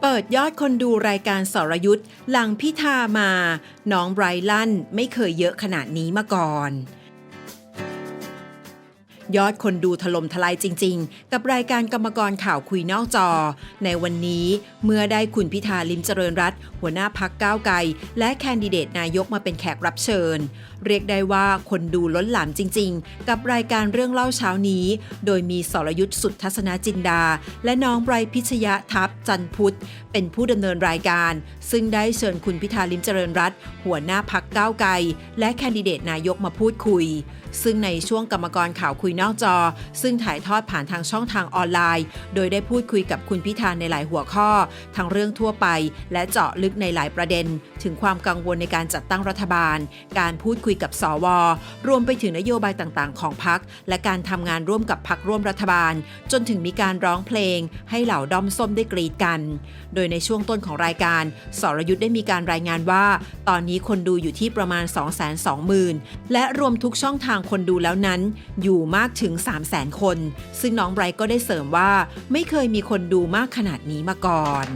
เปิดยอดคนดูรายการสรยุทธ์หลังพิธามา น้องไบรลันไม่เคยเยอะขนาดนี้มาก่อน ยอดคนดูถล่มทลายจริง ๆ กับรายการกรรมกรข่าวคุยนอกจอ ในวันนี้เมื่อได้คุณพิธาลิมเจริญรัตหัวหน้าพักก้าวไกล และแคนดิเดตนายกมาเป็นแขกรับเชิญ เรียกได้ว่าคนดูล้นหลามจริง ๆ กับรายการเรื่องเล่าเช้านี้ โดยมีสรยุทธ์สุดทัศนจินดา และน้องไบร์พิชยะทัพจันพุทธ เป็นผู้ดำเนินรายการ ซึ่งได้เชิญคุณพิธาลิมเจริญรัตหัวหน้าพักก้าวไกล และแคนดิเดตนายกมาพูดคุย ซึ่งในช่วงกรรมกรข่าวคุยนอกจอ ซึ่งถ่ายทอดผ่านทางช่องทางออนไลน์ โดยได้พูดคุยกับคุณพิธาในหลายหัวข้อ ทั้งเรื่องทั่วไป และเจาะลึกในหลายประเด็น ถึงความกังวลในการจัดตั้งรัฐบาล การพูดคุยกับสว รวมไปถึงนโยบายต่างๆ ของพักและการทำงานร่วมกับพักร่วมรัฐบาล จนถึงมีการร้องเพลง ให้เหล่าด้อมส้มได้กรีดกัน โดยในช่วงต้นของรายการ สรยุทธ์ได้มีการรายงานว่า ตอนนี้คนดูอยู่ที่ประมาณ 220,000 และรวมทุกช่องทางคนดูแล้วนั้น อยู่มากถึง 300,000คน ซึ่งน้องไบรท์ก็ได้เสริมว่า ไม่เคยมีคนดูมากขนาดนี้มาก่อน